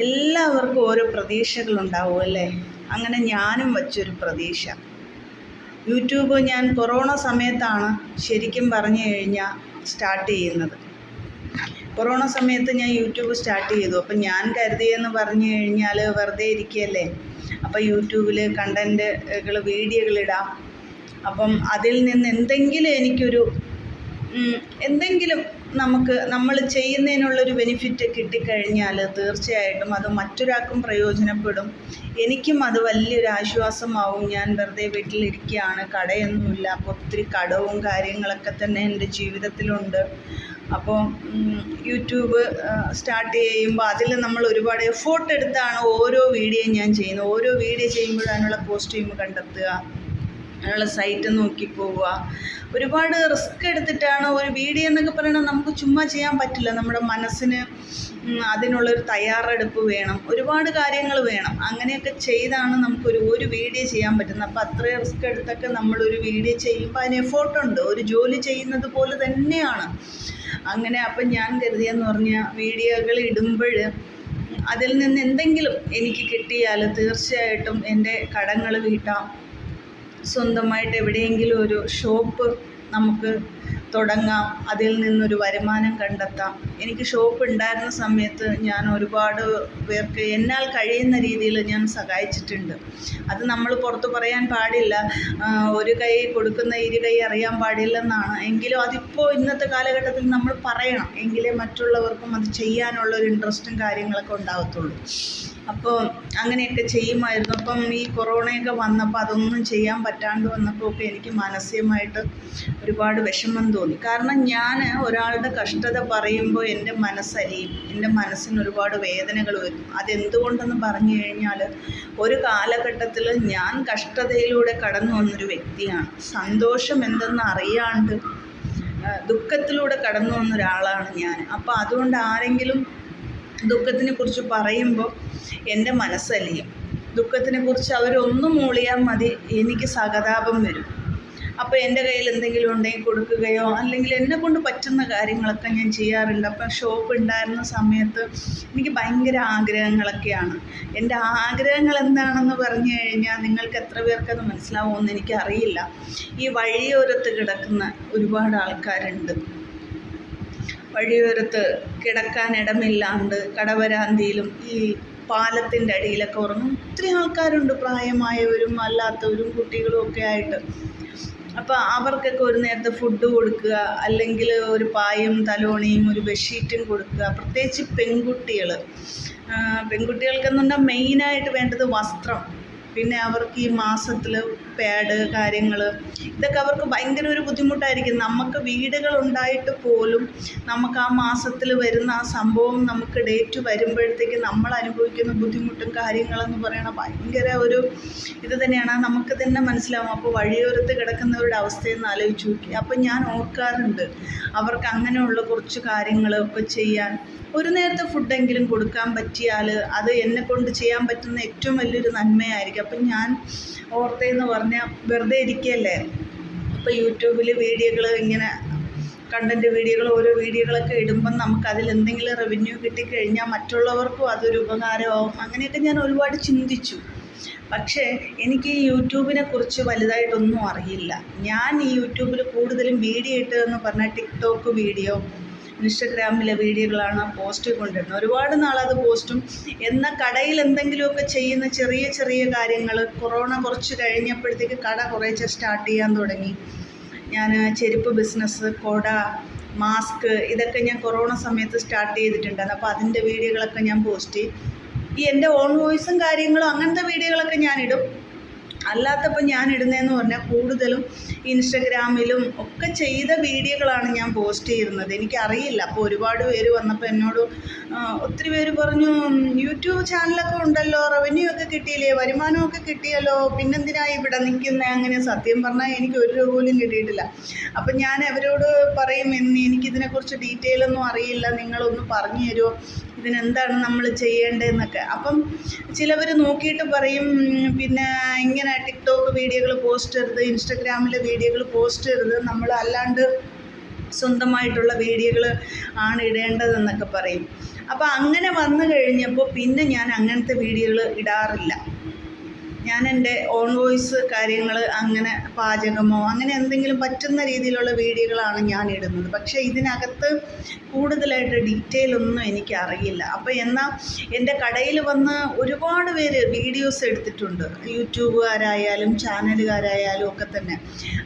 എല്ലാവർക്കും ഓരോ പ്രതീക്ഷകളുണ്ടാവും അല്ലേ? അങ്ങനെ ഞാനും വച്ചൊരു പ്രതീക്ഷ. യൂട്യൂബ് ഞാൻ കൊറോണ സമയത്താണ് ശരിക്കും പറഞ്ഞു കഴിഞ്ഞാൽ സ്റ്റാർട്ട് ചെയ്യുന്നത്. കൊറോണ സമയത്ത് ഞാൻ യൂട്യൂബ് സ്റ്റാർട്ട് ചെയ്തു. അപ്പം ഞാൻ കരുതിയെന്ന് പറഞ്ഞു കഴിഞ്ഞാൽ വെറുതെ ഇരിക്കുകയല്ലേ അപ്പോൾ യൂട്യൂബിൽ കണ്ടന്റുകൾ വീഡിയോകളിടാം അപ്പം അതിൽ നിന്ന് എന്തെങ്കിലും എനിക്കൊരു എന്തെങ്കിലും നമുക്ക് നമ്മൾ ചെയ്യുന്നതിനുള്ളൊരു ബെനിഫിറ്റ് കിട്ടിക്കഴിഞ്ഞാൽ തീർച്ചയായിട്ടും അത് മറ്റൊരാൾക്കും പ്രയോജനപ്പെടും. എനിക്കും അത് വലിയൊരു ആശ്വാസമാവും. ഞാൻ വെറുതെ വീട്ടിലിരിക്കുകയാണ്. കടയൊന്നുമില്ല. അപ്പോൾ ഒത്തിരി കടവും കാര്യങ്ങളൊക്കെ തന്നെ എന്റെ ജീവിതത്തിലുണ്ട്. അപ്പോൾ യൂട്യൂബ് സ്റ്റാർട്ട് ചെയ്യുമ്പോൾ അതിൽ നമ്മൾ ഒരുപാട് എഫോർട്ട് എടുത്താണ് ഓരോ വീഡിയോയും ഞാൻ ചെയ്യുന്നത്. ഓരോ വീഡിയോ ചെയ്യുമ്പോഴും അതിനുള്ള കോസ്റ്റ്യൂം കണ്ടെത്തുക. അതിനുള്ള സൈറ്റ് നോക്കി പോവുക. ഒരുപാട് റിസ്ക് എടുത്തിട്ടാണ് ഒരു വീഡിയോ എന്നൊക്കെ പറയുന്നത് നമുക്ക് ചുമ്മാ ചെയ്യാൻ പറ്റില്ല. നമ്മുടെ മനസ്സിന് അതിനുള്ളൊരു തയ്യാറെടുപ്പ് വേണം. ഒരുപാട് കാര്യങ്ങൾ വേണം. അങ്ങനെയൊക്കെ ചെയ്താണ് നമുക്കൊരു ഒരു വീഡിയോ ചെയ്യാൻ പറ്റുന്നത്. അപ്പോൾ അത്രയും റിസ്ക് എടുത്തൊക്കെ നമ്മളൊരു വീഡിയോ ചെയ്യുമ്പോൾ അതിന് എഫോർട്ടുണ്ട് ഒരു ജോലി ചെയ്യുന്നത് പോലെ തന്നെയാണ്. അങ്ങനെ അപ്പം ഞാൻ കരുതിയെന്ന് പറഞ്ഞാൽ വീഡിയോകൾ ഇടുമ്പോൾ അതിൽ നിന്ന് എന്തെങ്കിലും എനിക്ക് കിട്ടിയാൽ തീർച്ചയായിട്ടും എന്റെ കടങ്ങൾ വീട്ടാം. സ്വന്തമായിട്ട് എവിടെയെങ്കിലും ഒരു ഷോപ്പ് നമുക്ക് തുടങ്ങാം. അതിൽ നിന്നൊരു വരുമാനം കണ്ടെത്താം. എനിക്ക് ഷോപ്പ് ഉണ്ടായിരുന്ന സമയത്ത് ഞാൻ ഒരുപാട് പേർക്ക് എന്നാൽ കഴിയുന്ന രീതിയിൽ ഞാൻ സഹായിച്ചിട്ടുണ്ട്. അത് നമ്മൾ പുറത്ത് പറയാൻ പാടില്ല. ഒരു കൈ കൊടുക്കുന്ന ഇരു കൈ അറിയാൻ പാടില്ലെന്നാണ്. എങ്കിലും അതിപ്പോൾ ഇന്നത്തെ കാലഘട്ടത്തിൽ നമ്മൾ പറയണം. എങ്കിലേ മറ്റുള്ളവർക്കും അത് ചെയ്യാനുള്ള ഒരു ഇൻട്രസ്റ്റും കാര്യങ്ങളൊക്കെ ഉണ്ടാകത്തുള്ളൂ. അപ്പോൾ അങ്ങനെയൊക്കെ ചെയ്യുമായിരുന്നു. അപ്പം ഈ കൊറോണയൊക്കെ വന്നപ്പോൾ അതൊന്നും ചെയ്യാൻ പറ്റാണ്ട് വന്നപ്പോൾ ഒക്കെ എനിക്ക് മാനസികമായിട്ട് ഒരുപാട് വിഷമം തോന്നി. കാരണം ഞാൻ ഒരാളുടെ കഷ്ടത പറയുമ്പോൾ എന്റെ മനസ്സരിയും എന്റെ മനസ്സിന് ഒരുപാട് വേദനകൾ വരും. അതെന്തുകൊണ്ടെന്ന് പറഞ്ഞു കഴിഞ്ഞാൽ ഒരു കാലഘട്ടത്തിൽ ഞാൻ കഷ്ടതയിലൂടെ കടന്നു വന്നൊരു വ്യക്തിയാണ്. സന്തോഷം എന്തെന്ന് അറിയാണ്ട് ദുഃഖത്തിലൂടെ കടന്നു വന്ന ഒരാളാണ് ഞാൻ അപ്പോൾ അതുകൊണ്ട് ആരെങ്കിലും ദുഃഖത്തിനെ കുറിച്ച് പറയുമ്പോൾ എന്റെ മനസ്സലിയും ദുഃഖത്തിനെ കുറിച്ച് അവരൊന്നും മൂളിയാൽ മതി എനിക്ക് സഹതാപം വരും. അപ്പോൾ എന്റെ കയ്യിൽ എന്തെങ്കിലും ഉണ്ടെങ്കിൽ കൊടുക്കുകയോ അല്ലെങ്കിൽ എന്നെ കൊണ്ട് പറ്റുന്ന കാര്യങ്ങളൊക്കെ ഞാൻ ചെയ്യാറുണ്ട് അപ്പം ഷോപ്പ് ഉണ്ടായിരുന്ന സമയത്ത് എനിക്ക് ഭയങ്കര ആഗ്രഹങ്ങളൊക്കെയാണ്. എന്റെ ആഗ്രഹങ്ങൾ എന്താണെന്ന് പറഞ്ഞു കഴിഞ്ഞാൽ നിങ്ങൾക്ക് എത്ര പേർക്കത് മനസ്സിലാവുമെന്ന് എനിക്കറിയില്ല. ഈ വഴിയോരത്ത് കിടക്കുന്ന ഒരുപാട് ആൾക്കാരുണ്ട്. വഴിയോരത്ത് കിടക്കാൻ ഇടമില്ലാണ്ട് കടവരാന്തിയിലും ഈ പാലത്തിന്റെ അടിയിലൊക്കെ ഉറങ്ങും. ഒത്തിരി ആൾക്കാരുണ്ട് പ്രായമായവരും അല്ലാത്തവരും കുട്ടികളും ഒക്കെ ആയിട്ട്. അപ്പോൾ അവർക്കൊക്കെ ഒരു നേരത്തെ ഫുഡ് കൊടുക്കുക അല്ലെങ്കിൽ ഒരു പായും തലോണിയും ഒരു ബെഡ്ഷീറ്റും കൊടുക്കുക. പ്രത്യേകിച്ച് പെൺകുട്ടികൾ. പെൺകുട്ടികൾക്കെന്നുണ്ടെങ്കിൽ മെയിനായിട്ട് വേണ്ടത് വസ്ത്രം. പിന്നെ അവർക്ക് ഈ മാസത്തിൽ പാഡ് കാര്യങ്ങൾ ഇതൊക്കെ അവർക്ക് ഭയങ്കര ഒരു ബുദ്ധിമുട്ടായിരിക്കും. നമുക്ക് വീടുകൾ ഉണ്ടായിട്ട് പോലും നമുക്ക് ആ മാസത്തിൽ വരുന്ന ആ സംഭവം നമുക്ക് ഡേറ്റ് വരുമ്പോഴത്തേക്ക് നമ്മൾ അനുഭവിക്കുന്ന ബുദ്ധിമുട്ടും കാര്യങ്ങളെന്ന് പറയണ ഭയങ്കര ഒരു ഇത് തന്നെയാണ്. നമുക്ക് തന്നെ മനസ്സിലാവും. അപ്പോൾ വഴിയോരത്ത് കിടക്കുന്നവരുടെ അവസ്ഥയെന്ന് ആലോചിച്ച് നോക്കി. അപ്പം ഞാൻ ഓർക്കാറുണ്ട് അവർക്ക് അങ്ങനെയുള്ള കുറച്ച് കാര്യങ്ങളൊക്കെ ചെയ്യാൻ. ഒരു നേരത്തെ ഫുഡെങ്കിലും കൊടുക്കാൻ പറ്റിയാൽ അത് എന്നെ കൊണ്ട് ചെയ്യാൻ പറ്റുന്ന ഏറ്റവും വലിയൊരു നന്മയായിരിക്കും. അപ്പം ഞാൻ ഓർത്തതെന്ന് പറഞ്ഞാൽ വെറുതെ ഇരിക്കുകയല്ലേ? അപ്പോൾ യൂട്യൂബിൽ വീഡിയോകൾ ഇങ്ങനെ കണ്ടന്റ് വീഡിയോകൾ ഓരോ വീഡിയോകളൊക്കെ ഇടുമ്പം നമുക്ക് അതിൽ എന്തെങ്കിലും റവന്യൂ കിട്ടിക്കഴിഞ്ഞാൽ മറ്റുള്ളവർക്കും അതൊരു ഉപകാരമാവും. അങ്ങനെയൊക്കെ ഞാൻ ഒരുപാട് ചിന്തിച്ചു. പക്ഷേ എനിക്ക് ഈ യൂട്യൂബിനെ കുറിച്ച് വലുതായിട്ടൊന്നും അറിയില്ല. ഞാൻ ഈ യൂട്യൂബിൽ കൂടുതലും വീഡിയോ ഇട്ടതെന്ന് പറഞ്ഞാൽ ടിക്ടോക്ക് വീഡിയോ ഇൻസ്റ്റഗ്രാമിലെ വീഡിയോകളാണ് പോസ്റ്റ് കൊണ്ടിരുന്നത്. ഒരുപാട് നാളത് പോസ്റ്റും എന്ന കടയിൽ എന്തെങ്കിലുമൊക്കെ ചെയ്യുന്ന ചെറിയ ചെറിയ കാര്യങ്ങൾ കൊറോണ കുറച്ച് കഴിഞ്ഞപ്പോഴത്തേക്ക് കട കുറേശ്ശെ സ്റ്റാർട്ട് ചെയ്യാൻ തുടങ്ങി. ഞാൻ ചെരുപ്പ് ബിസിനസ് കൊട മാസ്ക് ഇതൊക്കെ ഞാൻ കൊറോണ സമയത്ത് സ്റ്റാർട്ട് ചെയ്തിട്ടുണ്ടായിരുന്നു. അപ്പോൾ അതിന്റെ വീഡിയോകളൊക്കെ ഞാൻ പോസ്റ്റ് ചെയ്യും. ഈ എന്റെ ഓൺ വോയിസും കാര്യങ്ങളും അങ്ങനത്തെ വീഡിയോകളൊക്കെ ഞാനിടും. അല്ലാത്തപ്പോൾ ഞാൻ ഇടുന്നതെന്ന് പറഞ്ഞാൽ കൂടുതലും ഇൻസ്റ്റഗ്രാമിലും ഒക്കെ ചെയ്ത വീഡിയോകളാണ് ഞാൻ പോസ്റ്റ് ചെയ്യുന്നത്. എനിക്കറിയില്ല. അപ്പോൾ ഒരുപാട് പേര് വന്നപ്പോൾ എന്നോട് ഒത്തിരി പേര് പറഞ്ഞു "ഉം, യൂട്യൂബ് ചാനലൊക്കെ ഉണ്ടല്ലോ റവന്യൂ ഒക്കെ കിട്ടിയില്ലേ വരുമാനമൊക്കെ കിട്ടിയല്ലോ പിന്നെന്തിനായി ഇവിടെ നിൽക്കുന്നത് അങ്ങനെ സത്യം പറഞ്ഞാൽ എനിക്ക് ഒരു രൂപ പോലും കിട്ടിയിട്ടില്ല. അപ്പം ഞാൻ അവരോട് പറയും എന്ന് എനിക്കിതിനെക്കുറിച്ച് ഡീറ്റെയിൽ ഒന്നും അറിയില്ല. നിങ്ങളൊന്ന് പറഞ്ഞു തരുമോ ഇതിനെന്താണ് നമ്മൾ ചെയ്യേണ്ടതെന്നൊക്കെ. അപ്പം ചിലവർ നോക്കിയിട്ട് പറയും പിന്നെ ഇങ്ങനെ ടിക്ടോക്ക് വീഡിയോകൾ പോസ്റ്റ് ചെയ്യരുത് ഇൻസ്റ്റഗ്രാമിലെ വീഡിയോകൾ പോസ്റ്റ് ചെയ്യരുത് നമ്മൾ അല്ലാണ്ട് സ്വന്തമായിട്ടുള്ള വീഡിയോകൾ ആണ് ഇടേണ്ടതെന്നൊക്കെ പറയും. അപ്പോൾ അങ്ങനെ വന്നു കഴിഞ്ഞപ്പോൾ പിന്നെ ഞാൻ അങ്ങനത്തെ വീഡിയോകൾ ഇടാറില്ല. ഞാൻ എന്റെ ഓൺ വോയിസ് കാര്യങ്ങൾ അങ്ങനെ പാചകമോ അങ്ങനെ എന്തെങ്കിലും പറ്റുന്ന രീതിയിലുള്ള വീഡിയോകളാണ് ഞാൻ ഇടുന്നത് പക്ഷേ ഇതിനകത്ത് കൂടുതലായിട്ട് ഡീറ്റെയിൽ ഒന്നും എനിക്ക് അറിയില്ല അപ്പോൾ എന്നാൽ എന്റെ കടയിൽ വന്ന് ഒരുപാട് പേര് വീഡിയോസ് എടുത്തിട്ടുണ്ട്. യൂട്യൂബുകാരായാലും ചാനലുകാരായാലും ഒക്കെ തന്നെ.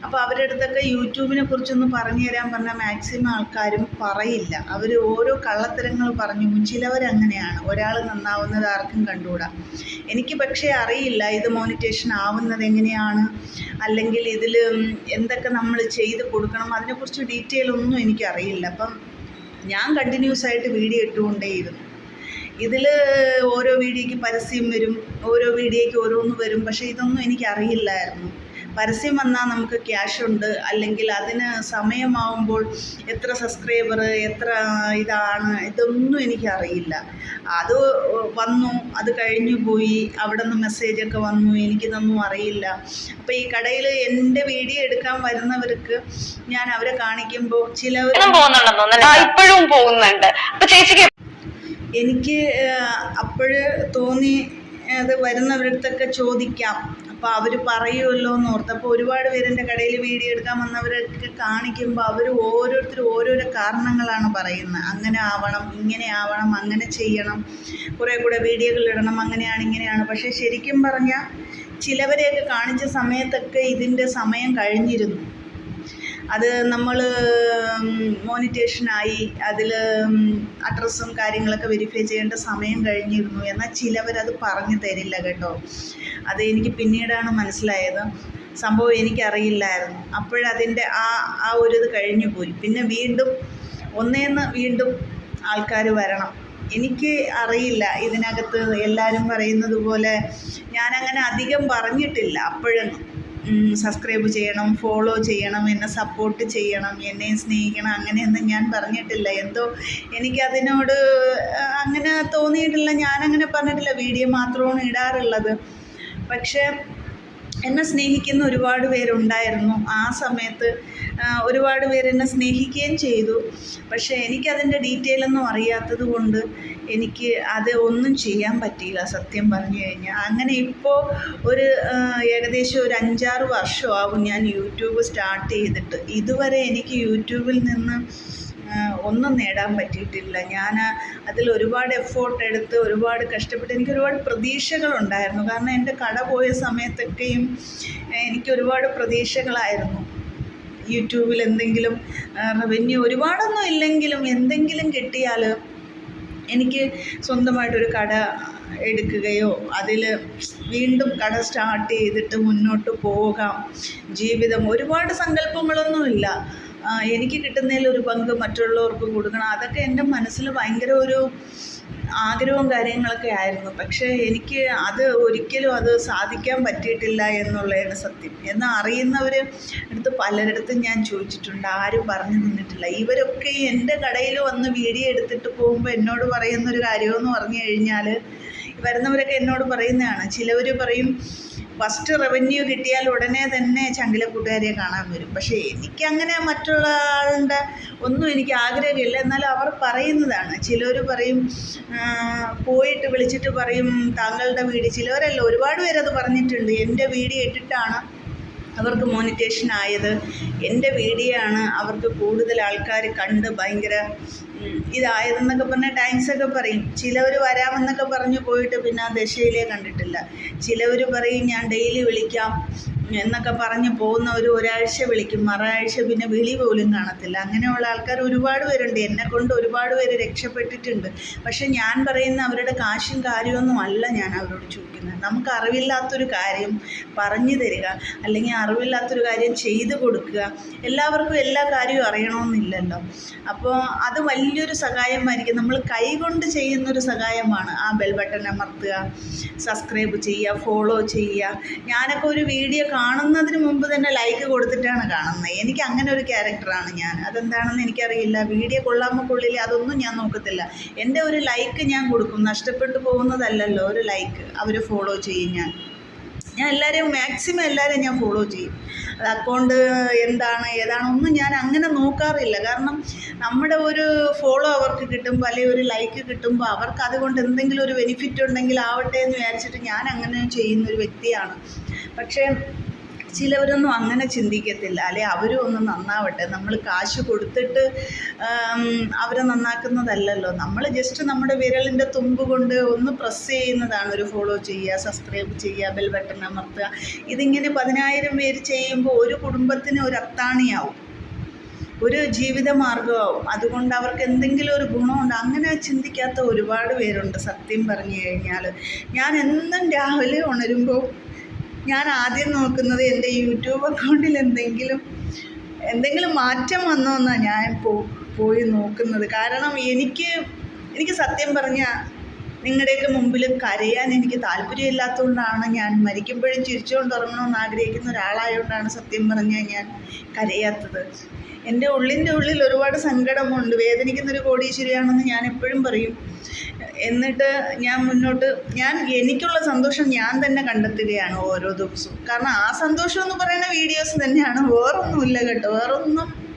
അപ്പോൾ അവരുടെ അടുത്തൊക്കെ യൂട്യൂബിനെ കുറിച്ചൊന്ന് പറഞ്ഞു തരാൻ പറഞ്ഞാൽ മാക്സിമം ആൾക്കാരും പറയില്ല. അവർ ഓരോ കള്ളത്തരങ്ങൾ പറഞ്ഞു. ചിലവരങ്ങനെയാണ്. ഒരാൾ നന്നാവുന്നത് ആർക്കും കണ്ടുകൂടാ. എനിക്ക് പക്ഷേ അറിയില്ല. ഇത് മോണിറ്റേഷൻ ആവുന്നത് എങ്ങനെയാണ്? അല്ലെങ്കിൽ ഇതിൽ എന്തൊക്കെ നമ്മൾ ചെയ്ത് കൊടുക്കണം? അതിനെക്കുറിച്ച് ഡീറ്റെയിൽ ഒന്നും എനിക്കറിയില്ല. അപ്പം ഞാൻ കണ്ടിന്യൂസ് ആയിട്ട് വീഡിയോ ഇട്ടുകൊണ്ടേയിരുന്നു. ഇതിൽ ഓരോ വീഡിയോയ്ക്ക് പരസ്യം വരും ഓരോ വീഡിയോയ്ക്ക് ഓരോന്ന് വരും. പക്ഷേ ഇതൊന്നും എനിക്കറിയില്ലായിരുന്നു. പരസ്യം വന്നാൽ നമുക്ക് ക്യാഷ് ഉണ്ട്. അല്ലെങ്കിൽ അതിന് സമയമാവുമ്പോൾ എത്ര സബ്സ്ക്രൈബർ എത്ര ഇതാണ് ഇതൊന്നും എനിക്കറിയില്ല. അത് വന്നു അത് കഴിഞ്ഞു പോയി. അവിടെ നിന്ന് മെസ്സേജൊക്കെ വന്നു എനിക്കിതൊന്നും അറിയില്ല. അപ്പോൾ ഈ കടയിൽ എന്റെ വീഡിയോ എടുക്കാൻ വരുന്നവർക്ക് ഞാൻ അവരെ കാണിക്കുമ്പോൾ ചിലവർ ഇപ്പോഴും പോകുന്നുണ്ട്. ചേച്ചിക്ക് എനിക്ക് അപ്പോഴ് തോന്നി അത് വരുന്നവരടുത്തൊക്കെ ചോദിക്കാം. അപ്പോൾ അവർ പറയുമല്ലോ എന്ന് ഓർത്ത്. അപ്പോൾ ഒരുപാട് പേര് എന്റെ കടയിൽ വീഡിയോ എടുക്കാൻ വന്നവരൊക്കെ കാണിക്കുമ്പോൾ അവർ ഓരോരുത്തരും ഓരോരോ കാരണങ്ങളാണ് പറയുന്നത്. അങ്ങനെ ആവണം ഇങ്ങനെ ആവണം അങ്ങനെ ചെയ്യണം കുറേ കൂടെ വീഡിയോകൾ ഇടണം അങ്ങനെയാണ് ഇങ്ങനെയാണ്. പക്ഷേ ശരിക്കും പറഞ്ഞാൽ ചിലവരെയൊക്കെ കാണിച്ച സമയത്തൊക്കെ ഇതിന്റെ സമയം കഴിഞ്ഞിരുന്നു. അത് നമ്മൾ മോണിറ്റേഷനായി അതിൽ അഡ്രസ്സും കാര്യങ്ങളൊക്കെ വെരിഫൈ ചെയ്യേണ്ട സമയം കഴിഞ്ഞിരുന്നു. എന്നാൽ ചിലവരത് പറഞ്ഞു തരില്ല കേട്ടോ. അത് എനിക്ക് പിന്നീടാണ് മനസ്സിലായത്. സംഭവം എനിക്കറിയില്ലായിരുന്നു. അപ്പോഴതിന്റെ ആ ആ ഒരു ഇത് കഴിഞ്ഞു പോയി പിന്നെ വീണ്ടും ഒന്നേന്ന് വീണ്ടും ആൾക്കാർ വരണം. എനിക്ക് അറിയില്ല ഇതിനകത്ത് എല്ലാവരും പറയുന്നത് പോലെ ഞാനങ്ങനെ അധികം പറഞ്ഞിട്ടില്ല അപ്പോഴൊന്നും. സബ്സ്ക്രൈബ് ചെയ്യണം ഫോളോ ചെയ്യണം എന്നെ സപ്പോർട്ട് ചെയ്യണം എന്നെ സ്നേഹിക്കണം അങ്ങനെയൊന്നും ഞാൻ പറഞ്ഞിട്ടില്ല. എന്തോ എനിക്കതിനോട് അങ്ങനെ തോന്നിയിട്ടില്ല. ഞാനങ്ങനെ പറഞ്ഞിട്ടില്ല. വീഡിയോ മാത്രമാണ് ഇടാറുള്ളത്. പക്ഷേ എന്നെ സ്നേഹിക്കുന്ന ഒരുപാട് പേരുണ്ടായിരുന്നു. ആ സമയത്ത് ഒരുപാട് പേര് എന്നെ സ്നേഹിക്കുകയും ചെയ്തു. പക്ഷേ എനിക്കതിന്റെ ഡീറ്റെയിൽ ഒന്നും അറിയാത്തത് കൊണ്ട് എനിക്ക് അത് ഒന്നും ചെയ്യാൻ പറ്റിയില്ല സത്യം പറഞ്ഞു കഴിഞ്ഞാൽ. അങ്ങനെ ഇപ്പോൾ ഒരു ഏകദേശം ഒരു അഞ്ചാറ് വർഷമാവും ഞാൻ യൂട്യൂബ് സ്റ്റാർട്ട് ചെയ്തിട്ട്. ഇതുവരെ എനിക്ക് യൂട്യൂബിൽ നിന്ന് ഒന്നും നേടാൻ പറ്റിയിട്ടില്ല. ഞാൻ അതിൽ ഒരുപാട് എഫോർട്ട് എടുത്ത് ഒരുപാട് കഷ്ടപ്പെട്ട് എനിക്ക് ഒരുപാട് പ്രതീക്ഷകളുണ്ടായിരുന്നു. കാരണം എന്റെ കട പോയ സമയത്തൊക്കെയും എനിക്ക് ഒരുപാട് പ്രതീക്ഷകളായിരുന്നു. യൂട്യൂബിൽ എന്തെങ്കിലും റവന്യൂ ഒരുപാടൊന്നും ഇല്ലെങ്കിലും എന്തെങ്കിലും കിട്ടിയാൽ എനിക്ക് സ്വന്തമായിട്ടൊരു കട എടുക്കുകയോ അതിൽ വീണ്ടും കട സ്റ്റാർട്ട് ചെയ്തിട്ട് മുന്നോട്ട് പോകാം. ജീവിതം ഒരുപാട് സങ്കല്പങ്ങളൊന്നുമില്ല. എനിക്ക് കിട്ടുന്നതിൽ ഒരു പങ്ക് മറ്റുള്ളവർക്ക് കൊടുക്കണം. അതൊക്കെ എന്റെ മനസ്സിൽ ഭയങ്കര ഒരു ആഗ്രഹവും കാര്യങ്ങളൊക്കെ ആയിരുന്നു. പക്ഷേ എനിക്ക് അത് ഒരിക്കലും അത് സാധിക്കാൻ പറ്റിയിട്ടില്ല എന്നുള്ളതാണ് സത്യം. എന്ന് അറിയുന്നവർ അടുത്ത് പലരിടത്തും ഞാൻ ചോദിച്ചിട്ടുണ്ട്. ആരും പറഞ്ഞു നിന്നിട്ടില്ല. ഇവരൊക്കെ എന്റെ കടയിൽ വന്ന് വീഡിയോ എടുത്തിട്ട് പോകുമ്പോൾ എന്നോട് പറയുന്നൊരു കാര്യമെന്ന് പറഞ്ഞു കഴിഞ്ഞാൽ വരുന്നവരൊക്കെ എന്നോട് പറയുന്നതാണ്. ചിലവർ പറയും ഫസ്റ്റ് റവന്യൂ കിട്ടിയാൽ ഉടനെ തന്നെ ചങ്കില കൂട്ടുകാരിയെ കാണാൻ വരും. പക്ഷേ എനിക്കങ്ങനെ മറ്റുള്ള ആളുടെ ഒന്നും എനിക്ക് ആഗ്രഹമില്ല. എന്നാലും അവർ പറയുന്നതാണ്. ചിലർ പറയും പോയിട്ട് വിളിച്ചിട്ട് പറയും താങ്കളുടെ വീട്. ചിലവരല്ല ഒരുപാട് പേരത് പറഞ്ഞിട്ടുണ്ട്. എന്റെ വീട് ഇട്ടിട്ടാണ് അവർക്ക് മോണിറ്റേഷൻ ആയത്. എന്റെ വീഡിയോ ആണ് അവർക്ക് കൂടുതൽ ആൾക്കാർ കണ്ട് ഭയങ്കര ഇതായതെന്നൊക്കെ പറഞ്ഞാൽ ടൈംസൊക്കെ പറയും. ചിലവർ വരാമെന്നൊക്കെ പറഞ്ഞു പോയിട്ട് പിന്നെ ആ ദശയിലേ കണ്ടിട്ടില്ല. ചിലവർ പറയും ഞാൻ ഡെയിലി വിളിക്കാം. എന്നൊക്കെ പറഞ്ഞ് പോകുന്ന ഒരു ഒരാഴ്ച വിളിക്കും. മറാഴ്ച പിന്നെ വിളി പോലും കാണത്തില്ല. അങ്ങനെയുള്ള ആൾക്കാർ ഒരുപാട് പേരുണ്ട്. എന്നെ കൊണ്ട് ഒരുപാട് പേര് രക്ഷപ്പെട്ടിട്ടുണ്ട്. പക്ഷെ ഞാൻ പറയുന്ന അവരുടെ കാശും കാര്യമൊന്നും അല്ല ഞാൻ അവരോട് ചോദിക്കുന്നത്. നമുക്ക് അറിവില്ലാത്തൊരു കാര്യം പറഞ്ഞു തരിക അല്ലെങ്കിൽ അറിവില്ലാത്തൊരു കാര്യം ചെയ്തു കൊടുക്കുക എല്ലാവർക്കും എല്ലാ കാര്യവും അറിയണമെന്നില്ലല്ലോ. അപ്പോൾ അത് വലിയൊരു സഹായമായിരിക്കും. നമ്മൾ കൈകൊണ്ട് ചെയ്യുന്നൊരു സഹായമാണ് ആ ബെൽ ബട്ടൺ അമർത്തുക സബ്സ്ക്രൈബ് ചെയ്യുക ഫോളോ ചെയ്യുക. ഞാനൊക്കെ ഒരു വീഡിയോ കാണുന്നതിന് മുമ്പ് തന്നെ ലൈക്ക് കൊടുത്തിട്ടാണ് കാണുന്നത് എനിക്ക് അങ്ങനെ ഒരു ക്യാരക്ടറാണ് ഞാൻ. അതെന്താണെന്ന് എനിക്കറിയില്ല. വീഡിയോ കൊള്ളാമോ കൊള്ളില്ല അതൊന്നും ഞാൻ നോക്കത്തില്ല. എന്റെ ഒരു ലൈക്ക് ഞാൻ കൊടുക്കും. നഷ്ടപ്പെട്ടു പോകുന്നതല്ലല്ലോ ഒരു ലൈക്ക് അവർ ഫോളോ ചെയ്യും ഞാൻ. ഞാൻ എല്ലാവരെയും മാക്സിമം എല്ലാവരെയും ഞാൻ ഫോളോ ചെയ്യും. അത് അക്കൗണ്ട് എന്താണ് ഏതാണ് ഒന്നും ഞാൻ അങ്ങനെ നോക്കാറില്ല. കാരണം നമ്മുടെ ഒരു ഫോളോ അവർക്ക് കിട്ടുമ്പോൾ അല്ലെങ്കിൽ ഒരു ലൈക്ക് കിട്ടുമ്പോൾ അവർക്ക് അതുകൊണ്ട് എന്തെങ്കിലും ഒരു ബെനിഫിറ്റ് ഉണ്ടെങ്കിൽ ആവട്ടെ എന്ന് വിചാരിച്ചിട്ട് ഞാൻ അങ്ങനെ ചെയ്യുന്ന ഒരു വ്യക്തിയാണ്. പക്ഷേ ചിലവരൊന്നും അങ്ങനെ ചിന്തിക്കത്തില്ല. അല്ലെ അവരും ഒന്ന് നന്നാവട്ടെ. നമ്മൾ കാശ് കൊടുത്തിട്ട് അവരെ നന്നാക്കുന്നതല്ലല്ലോ. നമ്മൾ ജസ്റ്റ് നമ്മുടെ വിരലിന്റെ തുമ്പ് കൊണ്ട് ഒന്ന് പ്രസ് ചെയ്യുന്നതാണ് ഒരു ഫോളോ ചെയ്യുക സബ്സ്ക്രൈബ് ചെയ്യുക ബെൽ ബട്ടൺ അമർത്തുക. ഇതിങ്ങനെ പതിനായിരം പേര് ചെയ്യുമ്പോൾ ഒരു കുടുംബത്തിന് ഒരു അത്താണിയാവും. ഒരു ജീവിത മാർഗമാവും അതുകൊണ്ട് അവർക്ക് എന്തെങ്കിലും ഒരു ഗുണമുണ്ട്. അങ്ങനെ ചിന്തിക്കാത്ത ഒരുപാട് പേരുണ്ട് സത്യം പറഞ്ഞു കഴിഞ്ഞാൽ ഞാൻ എന്നും രാവിലെ ഉണരുമ്പോൾ ഞാൻ ആദ്യം നോക്കുന്നത് എന്റെ യൂട്യൂബ് അക്കൗണ്ടിൽ എന്തെങ്കിലും എന്തെങ്കിലും മാറ്റം വന്നോ എന്നാണ് ഞാൻ പോയി നോക്കുന്നത്. കാരണം എനിക്ക് എനിക്ക് സത്യം പറഞ്ഞാൽ നിങ്ങളുടെയൊക്കെ മുമ്പിൽ കരയാൻ എനിക്ക് താല്പര്യമില്ലാത്തതുകൊണ്ടാണ് ഞാൻ മരിക്കുമ്പോഴും ചിരിച്ചുകൊണ്ട് ഉറങ്ങണമെന്ന് ആഗ്രഹിക്കുന്ന ഒരാളായതുകൊണ്ടാണ് സത്യം പറഞ്ഞാൽ ഞാൻ കരയാത്തത്. എന്റെ ഉള്ളിന്റെ ഉള്ളിൽ ഒരുപാട് സങ്കടമുണ്ട്. വേദനിക്കുന്നൊരു കോടീശ്വരിയാണെന്ന് ഞാൻ എപ്പോഴും പറയും. എന്നിട്ട് ഞാൻ മുന്നോട്ട് ഞാൻ എനിക്കുള്ള സന്തോഷം ഞാൻ തന്നെ കണ്ടെത്തുകയാണ് ഓരോ ദിവസവും. കാരണം ആ സന്തോഷം എന്ന് പറയുന്ന വീഡിയോസ് തന്നെയാണ്. വേറൊന്നുമില്ല കേട്ടോ. വേറൊന്നും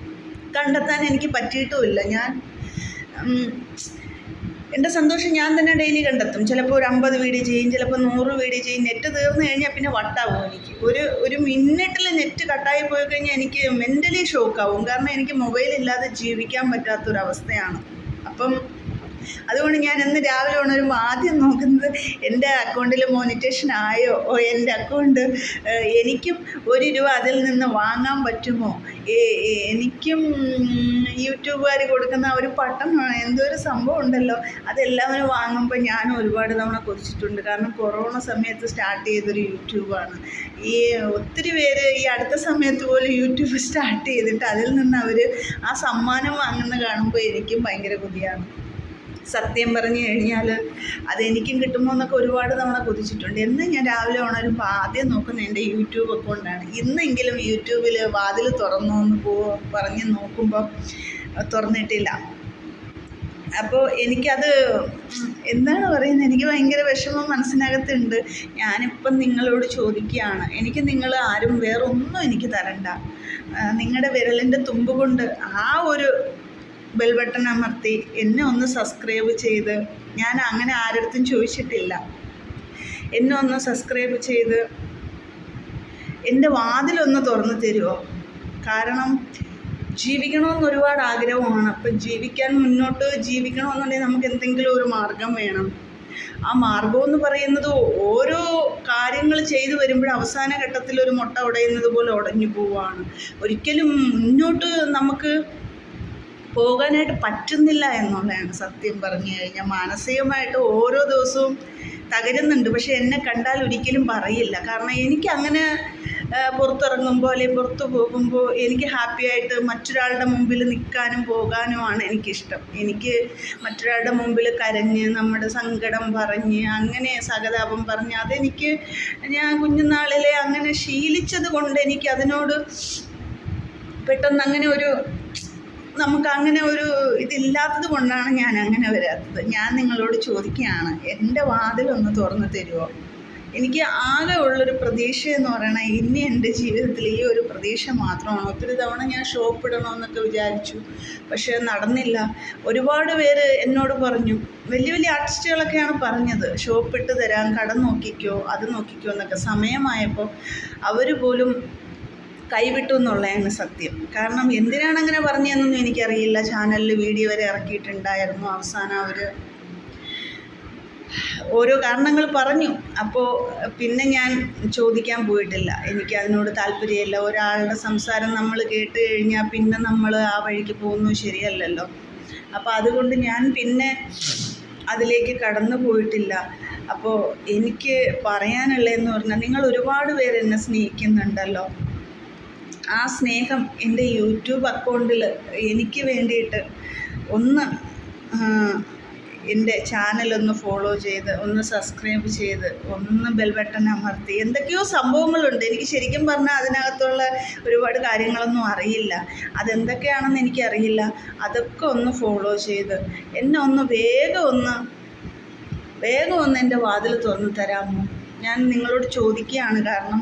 കണ്ടെത്താൻ എനിക്ക് പറ്റിയിട്ടുമില്ല. ഞാൻ എന്റെ സന്തോഷം ഞാൻ തന്നെ ഡെയിലി കണ്ടെത്തും. ചിലപ്പോൾ ഒരു അമ്പത് വീഡിയോ ചെയ്യും ചിലപ്പോൾ നൂറ് വീഡിയോ ചെയ്യും. നെറ്റ് തീർന്നു കഴിഞ്ഞാൽ പിന്നെ വട്ടാവും എനിക്ക്. ഒരു ഒരു മിനിറ്റിൽ നെറ്റ് കട്ടായി പോയി കഴിഞ്ഞാൽ എനിക്ക് മെന്റലി ഷോക്കാവും കാരണം എനിക്ക് മൊബൈൽ ഇല്ലാതെ ജീവിക്കാൻ പറ്റാത്തൊരവസ്ഥയാണ്. അപ്പം അതുകൊണ്ട് ഞാൻ ഇന്ന് രാവിലെ ഉണരുമ്പോൾ ആദ്യം നോക്കുന്നത് എന്റെ അക്കൗണ്ടിൽ മോണിറ്റേഷൻ ആയോ? ഓ എന്റെ അക്കൗണ്ട് എനിക്കും ഒരു രൂപ അതിൽ നിന്ന് വാങ്ങാൻ പറ്റുമോ? എനിക്കും യൂട്യൂബുകാർ കൊടുക്കുന്ന ഒരു പട്ടം എന്തോ ഒരു സംഭവം ഉണ്ടല്ലോ. അതെല്ലാവരും വാങ്ങുമ്പോൾ ഞാൻ ഒരുപാട് തവണ കൊതിച്ചിട്ടുണ്ട് കാരണം കൊറോണ സമയത്ത് സ്റ്റാർട്ട് ചെയ്തൊരു യൂട്യൂബാണ്. ഈ ഒത്തിരി പേര് ഈ അടുത്ത സമയത്ത് പോലും യൂട്യൂബ് സ്റ്റാർട്ട് ചെയ്തിട്ട് അതിൽ നിന്ന് അവർ ആ സമ്മാനം വാങ്ങുന്ന കാണുമ്പോൾ എനിക്കും ഭയങ്കര കൊതിയാണ്. സത്യം പറഞ്ഞു കഴിഞ്ഞാൽ അതെനിക്കും കിട്ടുമോ എന്നൊക്കെ ഒരുപാട് തവണ കൊതിച്ചിട്ടുണ്ട്. എന്ന് ഞാൻ രാവിലെ ഉണരുമ്പോൾ ആദ്യം നോക്കുന്ന എന്റെ യൂട്യൂബ് അക്കൗണ്ടാണ്. ഇന്നെങ്കിലും യൂട്യൂബിൽ വാതിൽ തുറന്നു എന്ന് പോ പറഞ്ഞ് നോക്കുമ്പം തുറന്നിട്ടില്ല. അപ്പോൾ എനിക്കത് എന്താണ് പറയുന്നത്? എനിക്ക് ഭയങ്കര വിഷമം മനസ്സിനകത്തുണ്ട്. ഞാനിപ്പം നിങ്ങളോട് ചോദിക്കുകയാണ്. എനിക്ക് നിങ്ങൾ ആരും വേറൊന്നും എനിക്ക് തരണ്ട. നിങ്ങളുടെ വിരലിന്റെ തുമ്പ് കൊണ്ട് ആ ഒരു ബെൽ ബട്ടൺ അമർത്തി എന്നെ ഒന്ന് സബ്സ്ക്രൈബ് ചെയ്ത്. ഞാൻ അങ്ങനെ ആരടുത്തും ചോദിച്ചിട്ടില്ല. എന്നെ ഒന്ന് സബ്സ്ക്രൈബ് ചെയ്ത്. എന്റെ വാതിലൊന്ന് തുറന്നു തരുമോ കാരണം ജീവിക്കണമെന്ന് ഒരുപാട് ആഗ്രഹമാണ്. അപ്പം ജീവിക്കാൻ മുന്നോട്ട് ജീവിക്കണമെന്നുണ്ടെങ്കിൽ നമുക്ക് എന്തെങ്കിലും ഒരു മാർഗം വേണം. ആ മാർഗം എന്ന് പറയുന്നത് ഓരോ കാര്യങ്ങൾ ചെയ്തു വരുമ്പോൾ അവസാന ഘട്ടത്തിൽ ഒരു മുട്ട ഉടയുന്നത് പോലെ ഉടഞ്ഞു പോവുകയാണ്. ഒരിക്കലും മുന്നോട്ട് നമുക്ക് പോകാനായിട്ട് പറ്റുന്നില്ല എന്നുള്ളതാണ് സത്യം പറഞ്ഞു കഴിഞ്ഞാൽ. മാനസികമായിട്ട് ഓരോ ദിവസവും തകരുന്നുണ്ട്. പക്ഷെ എന്നെ കണ്ടാൽ ഒരിക്കലും പറയില്ല. കാരണം എനിക്ക് അങ്ങനെ പുറത്തിറങ്ങുമ്പോൾ അല്ലെങ്കിൽ പുറത്ത് പോകുമ്പോൾ എനിക്ക് ഹാപ്പി ആയിട്ട് മറ്റൊരാളുടെ മുമ്പിൽ നിൽക്കാനും പോകാനുമാണ് എനിക്കിഷ്ടം. എനിക്ക് മറ്റൊരാളുടെ മുമ്പിൽ കരഞ്ഞ് നമ്മുടെ സങ്കടം പറഞ്ഞ് അങ്ങനെ സഹതാപം പറഞ്ഞ് അതെനിക്ക് ഞാൻ കുഞ്ഞുനാളിലെ അങ്ങനെ ശീലിച്ചത് കൊണ്ട് എനിക്ക് അതിനോട് പെട്ടെന്ന് അങ്ങനെ ഒരു നമുക്ക് അങ്ങനെ ഒരു ഇതില്ലാത്തത് കൊണ്ടാണ് ഞാൻ അങ്ങനെ വരാത്തത്. ഞാൻ നിങ്ങളോട് ചോദിക്കുകയാണ് എന്റെ വാതിലൊന്ന് തുറന്നു തരുമോ എനിക്ക് ആകെ ഉള്ളൊരു പ്രതീക്ഷ എന്ന് പറയണത് ഇനി എന്റെ ജീവിതത്തിൽ ഈ ഒരു പ്രതീക്ഷ മാത്രമാണ്. ഒത്തിരി തവണ ഞാൻ ഷോപ്പ് ഇടണമെന്നൊക്കെ വിചാരിച്ചു പക്ഷേ നടന്നില്ല. ഒരുപാട് പേര് എന്നോട് പറഞ്ഞു വലിയ വലിയ ആർട്ടിസ്റ്റുകളൊക്കെയാണ് പറഞ്ഞത് ഷോപ്പ് ഇട്ട് തരാം കട നോക്കിക്കോ അത് നോക്കിക്കോ എന്നൊക്കെ. സമയമായപ്പോൾ അവർ പോലും കൈവിട്ടു എന്നുള്ളതാണ് സത്യം. കാരണം എന്തിനാണ് അങ്ങനെ പറഞ്ഞതെന്നൊന്നും എനിക്കറിയില്ല. ചാനലിൽ വീഡിയോ വരെ ഇറക്കിയിട്ടുണ്ടായിരുന്നു. അവസാനം അവർ ഓരോ കാരണങ്ങൾ പറഞ്ഞു. അപ്പോൾ പിന്നെ ഞാൻ ചോദിക്കാൻ പോയിട്ടില്ല. എനിക്ക് അതിനോട് താല്പര്യമില്ല. ഒരാളുടെ സംസാരം നമ്മൾ കേട്ട് കഴിഞ്ഞാൽ പിന്നെ നമ്മൾ ആ വഴിക്ക് പോകുന്നത് ശരിയല്ലല്ലോ. അപ്പോൾ അതുകൊണ്ട് ഞാൻ പിന്നെ അതിലേക്ക് കടന്നു പോയിട്ടില്ല. അപ്പോൾ എനിക്ക് പറയാനുള്ളതെന്ന് പറഞ്ഞാൽ നിങ്ങൾ ഒരുപാട് പേര് എന്നെ സ്നേഹിക്കുന്നുണ്ടല്ലോ. ആ സ്നേഹം എന്റെ യൂട്യൂബ് അക്കൗണ്ടിൽ എനിക്ക് വേണ്ടിയിട്ട് ഒന്ന് എന്റെ ചാനലൊന്ന് ഫോളോ ചെയ്ത് ഒന്ന് സബ്സ്ക്രൈബ് ചെയ്ത് ഒന്ന് ബെൽ ബട്ടൺ അമർത്തി. എന്തൊക്കെയോ സംഭവങ്ങളുണ്ട്. എനിക്ക് ശരിക്കും പറഞ്ഞാൽ അതിനകത്തുള്ള ഒരുപാട് കാര്യങ്ങളൊന്നും അറിയില്ല. അതെന്തൊക്കെയാണെന്ന് എനിക്കറിയില്ല. അതൊക്കെ ഒന്ന് ഫോളോ ചെയ്ത് എന്നെ ഒന്ന് വേഗം ഒന്ന് വേഗം ഒന്ന് എന്റെ വാതിൽ തുറന്നു തരാമോ? ഞാൻ നിങ്ങളോട് ചോദിക്കുകയാണ് കാരണം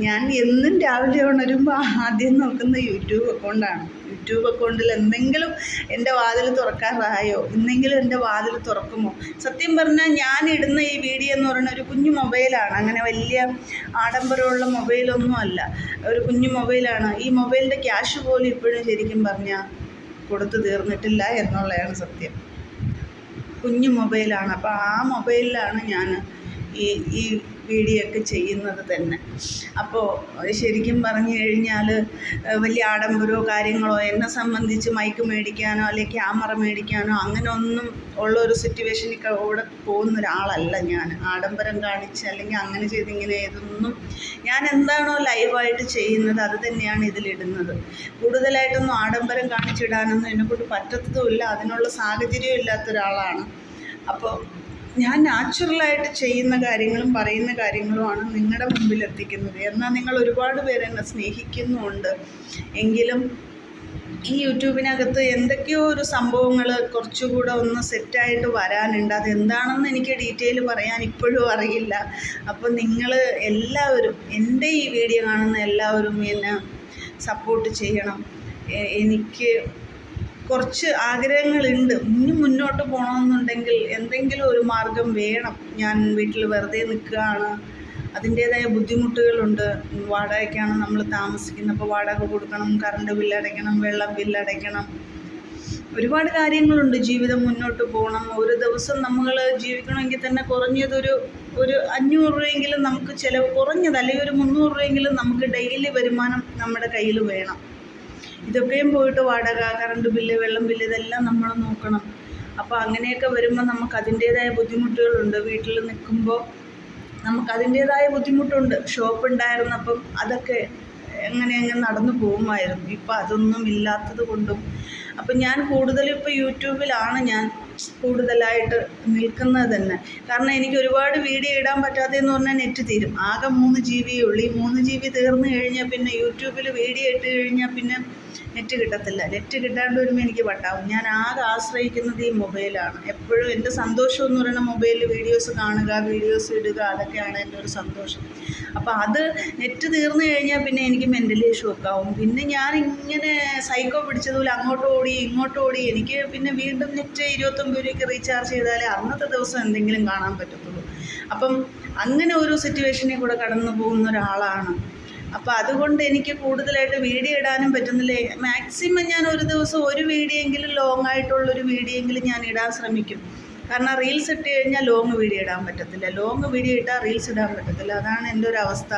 ഞാൻ എന്നും രാവിലെ ഉണരുമ്പോൾ ആദ്യം നോക്കുന്ന യൂട്യൂബ് അക്കൗണ്ടാണ്. യൂട്യൂബ് അക്കൗണ്ടിൽ എന്തെങ്കിലും എന്റെ വാതിൽ തുറക്കാറായോ എന്തെങ്കിലും എന്റെ വാതിൽ തുറക്കുമോ? സത്യം പറഞ്ഞാൽ ഞാൻ ഇടുന്ന ഈ വീഡിയോ എന്ന് പറയുന്ന ഒരു കുഞ്ഞു മൊബൈലാണ്. അങ്ങനെ വലിയ ആഡംബരമുള്ള മൊബൈലൊന്നും അല്ല. ഒരു കുഞ്ഞു മൊബൈലാണ്. ഈ മൊബൈലിന്റെ ക്യാഷ് പോലും ഇപ്പോഴും ശരിക്കും പറഞ്ഞാൽ കൊടുത്തു തീർന്നിട്ടില്ല എന്നുള്ളതാണ് സത്യം. കുഞ്ഞു മൊബൈലാണ്. അപ്പോൾ ആ മൊബൈലിലാണ് ഞാൻ ഈ ഈ വീഡിയോ ഒക്കെ ചെയ്യുന്നത് തന്നെ. അപ്പോൾ ശരിക്കും പറഞ്ഞു കഴിഞ്ഞാൽ വലിയ ആഡംബരമോ കാര്യങ്ങളോ എന്നെ സംബന്ധിച്ച് മൈക്ക് മേടിക്കാനോ അല്ലെങ്കിൽ ക്യാമറ മേടിക്കാനോ അങ്ങനെ ഒന്നും ഉള്ള ഒരു സിറ്റുവേഷനിൽ കൂടെ പോകുന്ന ഒരാളല്ല ഞാൻ. ആഡംബരം കാണിച്ച് അല്ലെങ്കിൽ അങ്ങനെ ചെയ്ത് ഇങ്ങനെ ഇതൊന്നും ഞാൻ എന്താണോ ലൈവായിട്ട് ചെയ്യുന്നത് അത് തന്നെയാണ് ഇതിലിടുന്നത്. കൂടുതലായിട്ടൊന്നും ആഡംബരം കാണിച്ചിടാനൊന്നും എന്നെക്കൊണ്ട് പറ്റത്തതുമില്ല. അതിനുള്ള സാഹചര്യം ഇല്ലാത്ത ഒരാളാണ്. അപ്പോൾ ഞാൻ നാച്ചുറലായിട്ട് ചെയ്യുന്ന കാര്യങ്ങളും പറയുന്ന കാര്യങ്ങളുമാണ് നിങ്ങളുടെ മുമ്പിൽ എത്തിക്കുന്നത് എന്നാൽ നിങ്ങൾ ഒരുപാട് പേര് എന്നെ സ്നേഹിക്കുന്നുമുണ്ട് എങ്കിലും ഈ യൂട്യൂബിനകത്ത് എന്തൊക്കെയോ ഒരു സംഭവങ്ങൾ കുറച്ചുകൂടെ ഒന്ന് സെറ്റായിട്ട് വരാനുണ്ട്. അതെന്താണെന്ന് എനിക്ക് ഡീറ്റെയിൽ പറയാൻ ഇപ്പോഴും അറിയില്ല. അപ്പോൾ നിങ്ങൾ എല്ലാവരും എന്റെ ഈ വീഡിയോ കാണുന്ന എല്ലാവരും എന്നെ സപ്പോർട്ട് ചെയ്യണം. എനിക്ക് കുറച്ച് ആഗ്രഹങ്ങളുണ്ട്. ഇനി മുന്നോട്ട് പോകണമെന്നുണ്ടെങ്കിൽ എന്തെങ്കിലും ഒരു മാർഗം വേണം. ഞാൻ വീട്ടിൽ വെറുതെ നിൽക്കുകയാണ്. അതിന്റേതായ ബുദ്ധിമുട്ടുകളുണ്ട്. വാടകയ്ക്കാണ് നമ്മൾ താമസിക്കുന്നത്. അപ്പോൾ വാടക കൊടുക്കണം കറണ്ട് ബില്ല് അടയ്ക്കണം വെള്ളം ബില്ല് അടയ്ക്കണം. ഒരുപാട് കാര്യങ്ങളുണ്ട് ജീവിതം മുന്നോട്ട് പോകണം. ഒരു ദിവസം നമ്മൾ ജീവിക്കണമെങ്കിൽ തന്നെ കുറഞ്ഞതൊരു ഒരു അഞ്ഞൂറ് രൂപയെങ്കിലും നമുക്ക് ചിലവ് കുറഞ്ഞത് അല്ലെങ്കിൽ ഒരു മുന്നൂറ് രൂപയെങ്കിലും നമുക്ക് ഡെയിലി വരുമാനം നമ്മുടെ കയ്യിൽ വേണം. ഇതൊക്കെയും പോയിട്ട് വാടക കറണ്ട് ബില്ല് വെള്ളം ബില്ല് ഇതെല്ലാം നമ്മൾ നോക്കണം. അപ്പോൾ അങ്ങനെയൊക്കെ വരുമ്പോൾ നമുക്ക് അതിന്റേതായ ബുദ്ധിമുട്ടുകളുണ്ട്. വീട്ടിൽ നിൽക്കുമ്പോൾ നമുക്ക് അതിന്റേതായ ബുദ്ധിമുട്ടുണ്ട്. ഷോപ്പ് ഉണ്ടായിരുന്നപ്പം അതൊക്കെ എങ്ങനെ എങ്ങനെ നടന്നു പോകുമായിരുന്നു. ഇപ്പം അതൊന്നും ഇല്ലാത്തത് കൊണ്ടും. അപ്പം ഞാൻ കൂടുതലും ഇപ്പോൾ യൂട്യൂബിലാണ് ഞാൻ കൂടുതലായിട്ട് നിൽക്കുന്നത് തന്നെ. കാരണം എനിക്ക് ഒരുപാട് വീഡിയോ ഇടാൻ പറ്റാത്തതെന്ന് പറഞ്ഞാൽ നെറ്റ് തീരും. ആകെ മൂന്ന് ജി ബിയേ ഉള്ളൂ. ഈ മൂന്ന് ജി ബി തീർന്നു കഴിഞ്ഞാൽ പിന്നെ യൂട്യൂബിൽ വീഡിയോ ഇട്ട് കഴിഞ്ഞാൽ പിന്നെ നെറ്റ് കിട്ടത്തില്ല. നെറ്റ് കിട്ടാണ്ട് വരുമ്പോൾ എനിക്ക് വട്ടാവും. ഞാൻ ആകെ ആശ്രയിക്കുന്നത് ഈ മൊബൈലാണ്. എപ്പോഴും എന്റെ സന്തോഷം എന്ന് പറയുന്ന മൊബൈലിൽ വീഡിയോസ് കാണുക വീഡിയോസ് ഇടുക അതൊക്കെയാണ് എന്റെ ഒരു സന്തോഷം. അപ്പോൾ അത് നെറ്റ് തീർന്നു കഴിഞ്ഞാൽ പിന്നെ എനിക്ക് മെന്റലി ഷോക്കാവും പിന്നെ ഞാൻ ഇങ്ങനെ സൈക്കോ പിടിച്ചതുപോലെ അങ്ങോട്ട് ഓടി ഇങ്ങോട്ട് ഓടി എനിക്ക് പിന്നെ വീണ്ടും നെറ്റ് ഇരുപത്തൊമ്പത് രൂപയ്ക്ക് റീചാർജ് ചെയ്താലേ അന്നത്തെ ദിവസം എന്തെങ്കിലും കാണാൻ പറ്റത്തുള്ളൂ. അപ്പം അങ്ങനെ ഒരു സിറ്റുവേഷനിൽ കൂടെ കടന്നു പോകുന്ന ഒരാളാണ്. അപ്പോൾ അതുകൊണ്ട് എനിക്ക് കൂടുതലായിട്ട് വീഡിയോ ഇടാനും പറ്റുന്നില്ല. മാക്സിമം ഞാൻ ഒരു ദിവസം ഒരു വീഡിയോ എങ്കിലും ലോങ് ആയിട്ടുള്ളൊരു വീഡിയോ എങ്കിലും ഞാൻ ഇടാൻ ശ്രമിക്കും. കാരണം റീൽസ് ഇട്ട് കഴിഞ്ഞാൽ ലോങ് വീഡിയോ ഇടാൻ പറ്റത്തില്ല. ലോങ് വീഡിയോ ഇട്ടാൽ റീൽസ് ഇടാൻ പറ്റത്തില്ല. അതാണ് എന്റെ ഒരു അവസ്ഥ.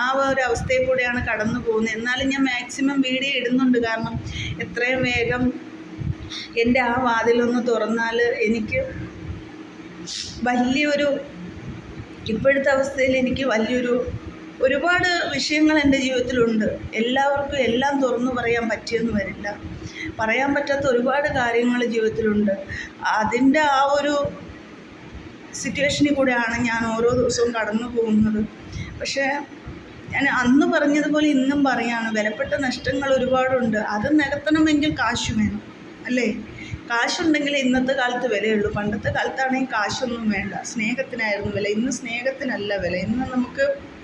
ആ ഒരു അവസ്ഥയിൽ കൂടെയാണ് കടന്നു പോകുന്നത്. എന്നാലും ഞാൻ മാക്സിമം വീഡിയോ ഇടുന്നുണ്ട്. കാരണം എത്രയും വേഗം എന്റെ ആ വാതിലൊന്ന് തുറന്നാൽ എനിക്ക് വലിയൊരു ഇപ്പോഴത്തെ അവസ്ഥയിൽ എനിക്ക് വലിയൊരു ഒരുപാട് വിഷയങ്ങൾ എന്റെ ജീവിതത്തിലുണ്ട്. എല്ലാവർക്കും എല്ലാം തുറന്നു പറയാൻ പറ്റിയെന്ന് വരില്ല. പറയാൻ പറ്റാത്ത ഒരുപാട് കാര്യങ്ങൾ ജീവിതത്തിലുണ്ട്. അതിന്റെ ആ ഒരു സിറ്റുവേഷനിൽ കൂടെയാണ് ഞാൻ ഓരോ ദിവസവും കടന്നു പോകുന്നത്. പക്ഷേ ഞാൻ അന്ന് പറഞ്ഞതുപോലെ ഇന്നും പറയാണ് വിലപ്പെട്ട നഷ്ടങ്ങൾ ഒരുപാടുണ്ട്. അത് നികത്തണമെങ്കിൽ കാശ് വേണം അല്ലേ? കാശുണ്ടെങ്കിൽ ഇന്നത്തെ കാലത്ത് വിലയുള്ളൂ. പണ്ടത്തെ കാലത്താണെങ്കിൽ കാശൊന്നും വേണ്ട. സ്നേഹത്തിനായിരുന്നു വില. ഇന്ന് സ്നേഹത്തിനല്ല വില. ഇന്ന് നമുക്ക്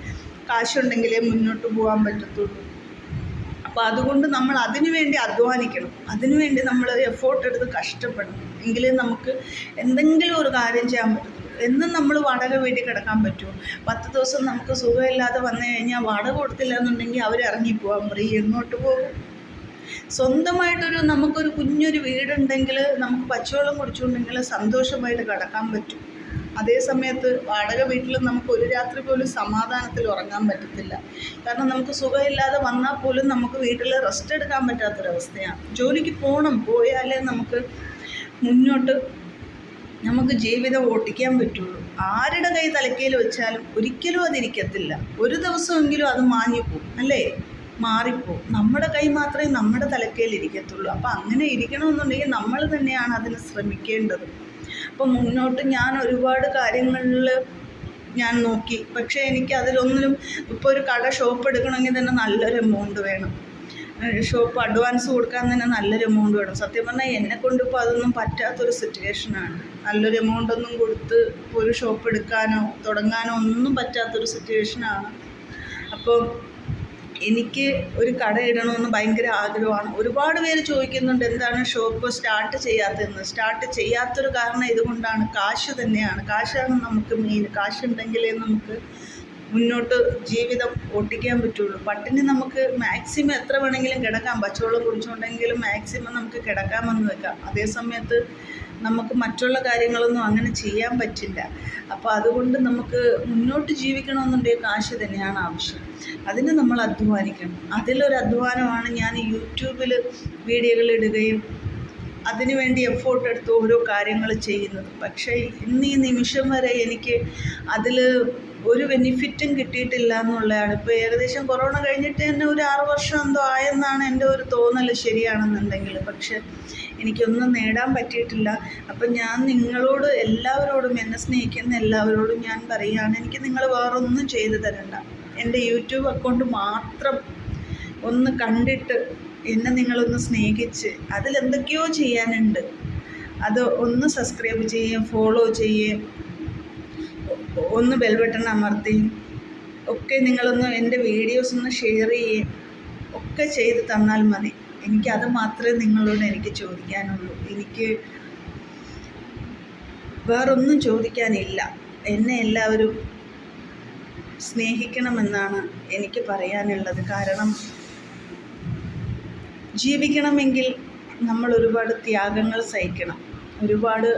കാശുണ്ടെങ്കിലേ മുന്നോട്ട് പോകാൻ പറ്റത്തുള്ളൂ. അപ്പോൾ അതുകൊണ്ട് നമ്മൾ അതിനു വേണ്ടി അധ്വാനിക്കണം. അതിനു വേണ്ടി നമ്മൾ എഫോർട്ട് എടുത്ത് കഷ്ടപ്പെടണം. എങ്കിലേ നമുക്ക് എന്തെങ്കിലും ഒരു കാര്യം ചെയ്യാൻ പറ്റത്തുള്ളൂ. എന്നും നമ്മൾ വാടക വീട്ടിൽ കിടക്കാൻ പറ്റുമോ? പത്ത് ദിവസം നമുക്ക് സുഖമില്ലാതെ വന്നു കഴിഞ്ഞാൽ വാടക കൊടുത്തില്ല എന്നുണ്ടെങ്കിൽ അവർ ഇറങ്ങിപ്പോവാൻ പറയും എങ്ങോട്ട് പോകും? സ്വന്തമായിട്ടൊരു നമുക്കൊരു കുഞ്ഞൊരു വീടുണ്ടെങ്കിൽ നമുക്ക് പച്ചവെള്ളം കുടിച്ചുകൊണ്ടെങ്കിൽ സന്തോഷമായിട്ട് കിടക്കാൻ പറ്റും. അതേ സമയത്ത് വാടക വീട്ടിൽ നമുക്ക് ഒരു രാത്രി പോലും സമാധാനത്തിൽ ഉറങ്ങാൻ പറ്റത്തില്ല. കാരണം നമുക്ക് സുഖമില്ലാതെ വന്നാൽ പോലും നമുക്ക് വീട്ടിൽ റെസ്റ്റ് എടുക്കാൻ പറ്റാത്തൊരവസ്ഥയാണ്. ജോലിക്ക് പോകണം പോയാലേ നമുക്ക് മുന്നോട്ട് നമുക്ക് ജീവിതം ഓട്ടിക്കാൻ പറ്റുള്ളൂ. ആരുടെ കൈ തലക്കയിൽ വെച്ചാലും ഒരിക്കലും അതിരിക്കത്തില്ല. ഒരു ദിവസമെങ്കിലും അത് മാഞ്ഞു പോകും അല്ലേ? മാറിപ്പോകും. നമ്മുടെ കൈ മാത്രമേ നമ്മുടെ തലക്കയിൽ ഇരിക്കത്തുള്ളൂ. അപ്പം അങ്ങനെ ഇരിക്കണമെന്നുണ്ടെങ്കിൽ നമ്മൾ തന്നെയാണ് അതിന് ശ്രമിക്കേണ്ടത്. അപ്പം മുന്നോട്ട് ഞാൻ ഒരുപാട് കാര്യങ്ങളിൽ ഞാൻ നോക്കി. പക്ഷേ എനിക്ക് അതിലൊന്നിലും ഇപ്പോൾ ഒരു കട ഷോപ്പ് എടുക്കണമെങ്കിൽ തന്നെ നല്ലൊരു എമൗണ്ട് വേണം. ഷോപ്പ് അഡ്വാൻസ് കൊടുക്കാൻ തന്നെ നല്ലൊരു എമൗണ്ട് വേണം. സത്യം പറഞ്ഞാൽ എന്നെ കൊണ്ടിപ്പോൾ അതൊന്നും പറ്റാത്തൊരു സിറ്റുവേഷനാണ് നല്ലൊരു എമൗണ്ട് ഒന്നും കൊടുത്ത് ഒരു ഷോപ്പ് എടുക്കാനോ തുടങ്ങാനോ ഒന്നും പറ്റാത്തൊരു സിറ്റുവേഷനാണ് അപ്പോൾ എനിക്ക് ഒരു കട ഇടണമെന്ന് ഭയങ്കര ആഗ്രഹമാണ്. ഒരുപാട് പേര് ചോദിക്കുന്നുണ്ട് എന്താണ് ഷോപ്പ് സ്റ്റാർട്ട് ചെയ്യാത്തതെന്ന്? സ്റ്റാർട്ട് ചെയ്യാത്തൊരു കാരണം ഇതുകൊണ്ടാണ്. കാശ് തന്നെയാണ്. കാശാണ് നമുക്ക് മെയിൻ കാശുണ്ടെങ്കിലേ നമുക്ക് മുന്നോട്ട് ജീവിതം ഓട്ടിക്കാൻ പറ്റുള്ളൂ. പട്ടിണി നമുക്ക് മാക്സിമം എത്ര വേണമെങ്കിലും കിടക്കാം. പച്ചവെള്ളം കുടിച്ചുകൊണ്ടെങ്കിലും മാക്സിമം നമുക്ക് കിടക്കാമെന്ന് വെക്കാം. അതേ സമയത്ത് നമുക്ക് മറ്റുള്ള കാര്യങ്ങളൊന്നും അങ്ങനെ ചെയ്യാൻ പറ്റില്ല. അപ്പോൾ അതുകൊണ്ട് നമുക്ക് മുന്നോട്ട് ജീവിക്കണമെന്നുണ്ടെങ്കിൽ കാശ് തന്നെയാണ് ആവശ്യം. അതിന് നമ്മൾ അധ്വാനിക്കണം. അതിലൊരു അധ്വാനമാണ് ഞാൻ യൂട്യൂബിൽ വീഡിയോകൾ ഇടുകയും അതിനു വേണ്ടി എഫോർട്ട് എടുത്ത് ഓരോ കാര്യങ്ങൾ ചെയ്യുന്നത്. പക്ഷേ ഇന്ന് ഈ നിമിഷം വരെ എനിക്ക് അതിൽ ഒരു ബെനിഫിറ്റും കിട്ടിയിട്ടില്ല എന്നുള്ളതാണ്. ഇപ്പോൾ ഏകദേശം കൊറോണ കഴിഞ്ഞിട്ട് തന്നെ ഒരു ആറ് വർഷം എന്തോ ആയെന്നാണ് എന്റെ ഒരു തോന്നൽ ശരിയാണെന്നുണ്ടെങ്കിൽ. പക്ഷെ എനിക്കൊന്നും നേടാൻ പറ്റിയിട്ടില്ല. അപ്പം ഞാൻ നിങ്ങളോട് എല്ലാവരോടും എന്നെ സ്നേഹിക്കുന്ന എല്ലാവരോടും ഞാൻ പറയുകയാണ് എനിക്ക് നിങ്ങൾ വേറൊന്നും ചെയ്തു തരണ്ട. എന്റെ യൂട്യൂബ് അക്കൗണ്ട് മാത്രം ഒന്ന് കണ്ടിട്ട് എന്നെ നിങ്ങളൊന്ന് സ്നേഹിച്ച് അതിലെന്തൊക്കെയോ ചെയ്യാനുണ്ട്. അത് ഒന്ന് സബ്സ്ക്രൈബ് ചെയ്യുകയും ഫോളോ ചെയ്യുകയും ഒന്ന് ബെൽബട്ടൺ അമർത്തുകയും ഒക്കെ നിങ്ങളൊന്ന് എന്റെ വീഡിയോസ് ഒന്ന് ഷെയർ ചെയ്യുകയും ഒക്കെ ചെയ്ത് തന്നാൽ മതി. എനിക്കത് മാത്രമേ നിങ്ങളോട് എനിക്ക് ചോദിക്കാനുള്ളൂ. എനിക്ക് വേറൊന്നും ചോദിക്കാനില്ല. എന്നെ എല്ലാവരും സ്നേഹിക്കണമെന്നാണ് എനിക്ക് പറയാനുള്ളത്. കാരണം ജീവിക്കണമെങ്കിൽ നമ്മൾ ഒരുപാട് ത്യാഗങ്ങൾ സഹിക്കണം. ഒരുപാട്